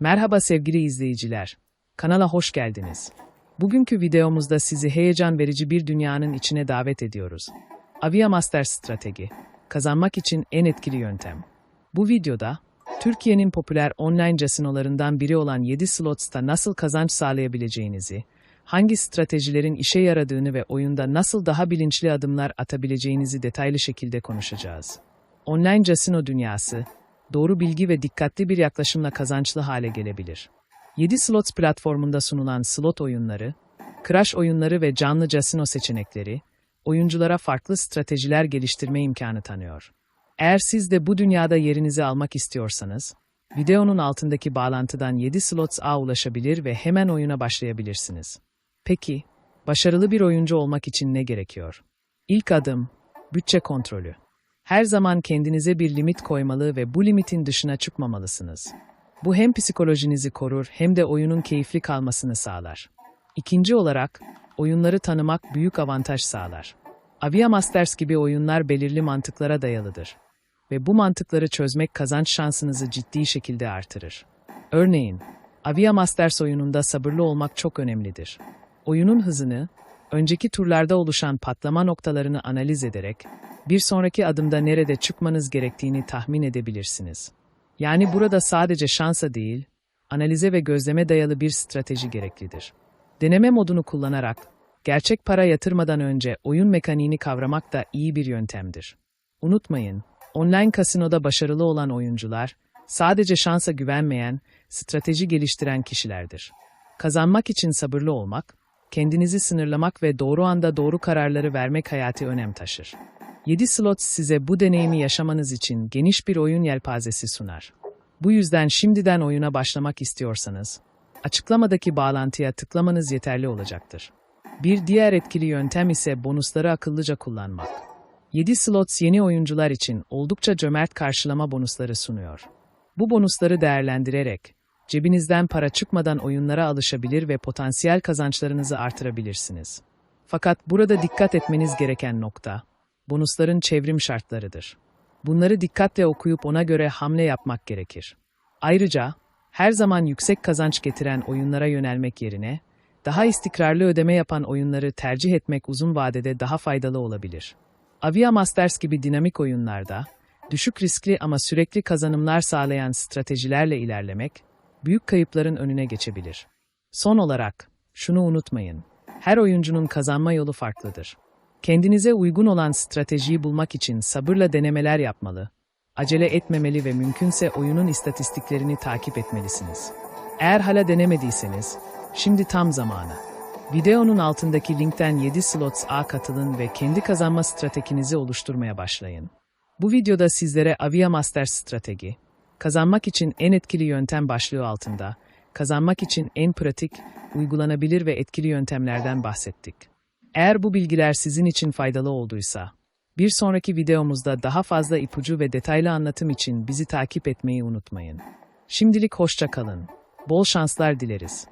Merhaba sevgili izleyiciler. Kanala hoş geldiniz. Bugünkü videomuzda sizi heyecan verici bir dünyanın içine davet ediyoruz. Avia Master Strateji. Kazanmak için en etkili yöntem. Bu videoda Türkiye'nin popüler online casinolarından biri olan 7 Slots'ta nasıl kazanç sağlayabileceğinizi, hangi stratejilerin işe yaradığını ve oyunda nasıl daha bilinçli adımlar atabileceğinizi detaylı şekilde konuşacağız. Online casino dünyası, doğru bilgi ve dikkatli bir yaklaşımla kazançlı hale gelebilir. 7 Slots platformunda sunulan slot oyunları, crash oyunları ve canlı casino seçenekleri, oyunculara farklı stratejiler geliştirme imkanı tanıyor. Eğer siz de bu dünyada yerinizi almak istiyorsanız, videonun altındaki bağlantıdan 7 Slots A ulaşabilir ve hemen oyuna başlayabilirsiniz. Peki, başarılı bir oyuncu olmak için ne gerekiyor? İlk adım, bütçe kontrolü. Her zaman kendinize bir limit koymalı ve bu limitin dışına çıkmamalısınız. Bu hem psikolojinizi korur hem de oyunun keyifli kalmasını sağlar. İkinci olarak, oyunları tanımak büyük avantaj sağlar. Avia Masters gibi oyunlar belirli mantıklara dayalıdır ve bu mantıkları çözmek kazanç şansınızı ciddi şekilde artırır. Örneğin, Avia Masters oyununda sabırlı olmak çok önemlidir. Oyunun hızını, önceki turlarda oluşan patlama noktalarını analiz ederek, bir sonraki adımda nerede çıkmanız gerektiğini tahmin edebilirsiniz. Yani burada sadece şansa değil, analize ve gözleme dayalı bir strateji gereklidir. Deneme modunu kullanarak, gerçek para yatırmadan önce oyun mekaniğini kavramak da iyi bir yöntemdir. Unutmayın, online kasinoda başarılı olan oyuncular, sadece şansa güvenmeyen, strateji geliştiren kişilerdir. Kazanmak için sabırlı olmak, kendinizi sınırlamak ve doğru anda doğru kararları vermek hayati önem taşır. 7 Slots size bu deneyimi yaşamanız için geniş bir oyun yelpazesi sunar. Bu yüzden şimdiden oyuna başlamak istiyorsanız, açıklamadaki bağlantıya tıklamanız yeterli olacaktır. Bir diğer etkili yöntem ise bonusları akıllıca kullanmak. 7 Slots yeni oyuncular için oldukça cömert karşılama bonusları sunuyor. Bu bonusları değerlendirerek, cebinizden para çıkmadan oyunlara alışabilir ve potansiyel kazançlarınızı artırabilirsiniz. Fakat burada dikkat etmeniz gereken nokta, bonusların çevrim şartlarıdır. Bunları dikkatle okuyup ona göre hamle yapmak gerekir. Ayrıca, her zaman yüksek kazanç getiren oyunlara yönelmek yerine, daha istikrarlı ödeme yapan oyunları tercih etmek uzun vadede daha faydalı olabilir. Avia Masters gibi dinamik oyunlarda, düşük riskli ama sürekli kazanımlar sağlayan stratejilerle ilerlemek, büyük kayıpların önüne geçebilir. Son olarak, şunu unutmayın, her oyuncunun kazanma yolu farklıdır. Kendinize uygun olan stratejiyi bulmak için sabırla denemeler yapmalı, acele etmemeli ve mümkünse oyunun istatistiklerini takip etmelisiniz. Eğer hala denemediyseniz, şimdi tam zamanı. Videonun altındaki linkten 7 Slots A katılın ve kendi kazanma stratejinizi oluşturmaya başlayın. Bu videoda sizlere Avia Masters strateji, kazanmak için en etkili yöntem başlığı altında, kazanmak için en pratik, uygulanabilir ve etkili yöntemlerden bahsettik. Eğer bu bilgiler sizin için faydalı olduysa, bir sonraki videomuzda daha fazla ipucu ve detaylı anlatım için bizi takip etmeyi unutmayın. Şimdilik hoşça kalın. Bol şanslar dileriz.